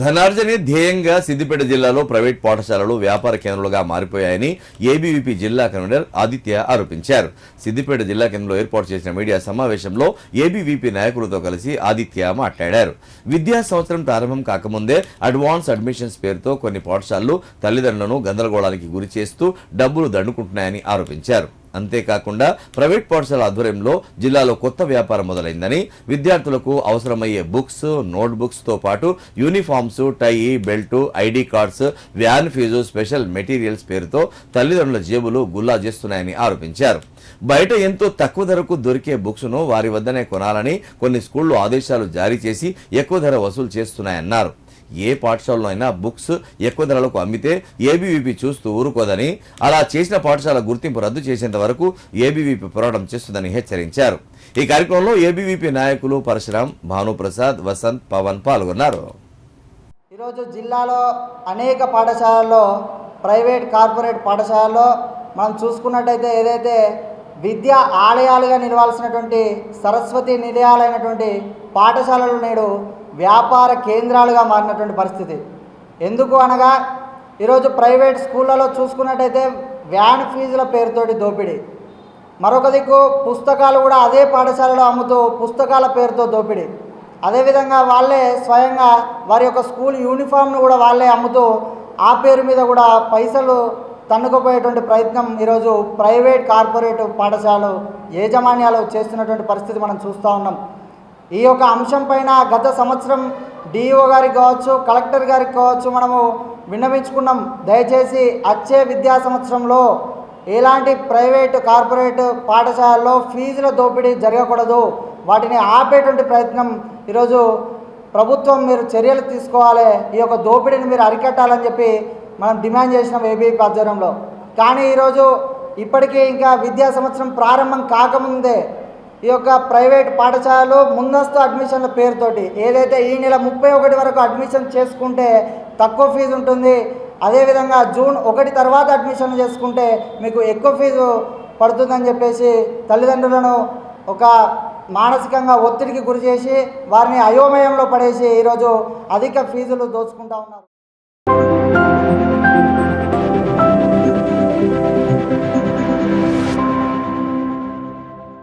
ధనార్జనే ధ్యేయంగా సిద్దిపేట జిల్లాలో ప్రైవేట్ పాఠశాలలు వ్యాపార కేంద్రాలుగా మారిపోయాయని ఏబీవీపీ జిల్లా కన్వీనర్ ఆదిత్య ఆరోపించారు. సిద్దిపేట జిల్లా కేంద్రంలో ఏర్పాటు చేసిన మీడియా సమావేశంలో ఏబీవీపీ నాయకులతో కలిసి ఆదిత్య మాట్లాడారు. విద్యా సంవత్సరం ప్రారంభం కాకముందే అడ్వాన్స్ అడ్మిషన్స్ పేరుతో కొన్ని పాఠశాలలు తల్లిదండ్రులను గందరగోళానికి గురి చేస్తూ డబ్బులు దండుకుంటున్నాయని ఆరోపించారు. అంతేకాకుండా ప్రైవేట్ పాఠశాల ఆధ్వర్యంలో జిల్లాలో కొత్త వ్యాపారం మొదలైందని విద్యార్థులకు అవసరమయ్యే బుక్స్ నోట్ బుక్స్తో పాటు uniforms tie belt ID cards van fees special materials పేరుతో తల్లిదండ్రుల జేబులు గుల్లా చేస్తున్నాయని ఆరోపించారు. బయట ఎంతో తక్కువ ధరకు దొరికే బుక్స్ను వారి వద్దనే కొనాలని కొన్ని స్కూళ్ళు ఆదేశాలు జారీ చేసి ఎక్కువ ధర వసూలు చేస్తున్నాయన్నారు. ఏ పాఠశాలలో అయినా బుక్స్ ఎక్కువ ధరలకు అమ్మితే ఏబీవీపీ చూస్తూ ఊరుకోదని అలా చేసిన పాఠశాల గుర్తింపు రద్దు చేసేంత వరకు ఏబీవీపీ పోరాటం చేస్తుందని హెచ్చరించారు. ఈ కార్యక్రమంలో ఏబీవీపీ నాయకులు పరశురాం భానుప్రసాద్ వసంత్ పవన్ పాల్గొన్నారు. ఈరోజు జిల్లాలో అనేక పాఠశాలల్లో ప్రైవేట్ కార్పొరేట్ పాఠశాలల్లో మనం చూసుకున్నట్టయితే ఏదైతే విద్యా ఆలయాలుగా నిలవాల్సినటువంటి సరస్వతి నిలయాలైనటువంటి పాఠశాలలు నేడు వ్యాపార కేంద్రాలుగా మారినటువంటి పరిస్థితి. ఎందుకు అనగా ఈరోజు ప్రైవేట్ స్కూళ్ళలో చూసుకున్నట్టయితే వ్యాన్ ఫీజుల పేరుతోటి దోపిడీ. మరొక దిక్కు పుస్తకాలు కూడా అదే పాఠశాలలో అమ్ముతూ పుస్తకాల పేరుతో దోపిడీ. అదేవిధంగా వాళ్ళే స్వయంగా వారి యొక్క స్కూల్ యూనిఫామ్ను కూడా వాళ్ళే అమ్ముతూ ఆ పేరు మీద కూడా పైసలు తన్నుకుపోయేటువంటి ప్రయత్నం ఈరోజు ప్రైవేట్ కార్పొరేట్ పాఠశాలలు యాజమాన్యాలు చేస్తున్నటువంటి పరిస్థితి మనం చూస్తూ ఉన్నాం. ఈ యొక్క అంశం పైన గత సంవత్సరం డిఈఓ గారికి కావచ్చు కలెక్టర్ గారికి కావచ్చు మనము విన్నవించుకున్నాం. దయచేసి వచ్చే విద్యా సంవత్సరంలో ఎలాంటి ప్రైవేటు కార్పొరేట్ పాఠశాలలో ఫీజుల దోపిడీ జరగకూడదు. వాటిని ఆపేటువంటి ప్రయత్నం ఈరోజు ప్రభుత్వం మీరు చర్యలు తీసుకోవాలి. ఈ యొక్క దోపిడీని మీరు అరికట్టాలని చెప్పి మనం డిమాండ్ చేసినాం ఏబీ ఆధ్వర్యంలో. కానీ ఈరోజు ఇప్పటికే ఇంకా విద్యా సంవత్సరం ప్రారంభం కాకముందే ఈ యొక్క ప్రైవేట్ పాఠశాలలు ముందస్తు అడ్మిషన్ల పేరుతోటి ఏదైతే ఈ నెల ముప్పై ఒకటి వరకు అడ్మిషన్ చేసుకుంటే తక్కువ ఫీజు ఉంటుంది. అదేవిధంగా జూన్ ఒకటి తర్వాత అడ్మిషన్ చేసుకుంటే మీకు ఎక్కువ ఫీజు పడుతుందని చెప్పేసి తల్లిదండ్రులను ఒక మానసికంగా ఒత్తిడికి గురి చేసి వారిని అయోమయంలో పడేసి ఈరోజు అధిక ఫీజులు దోచుకుంటా ఉన్నారు.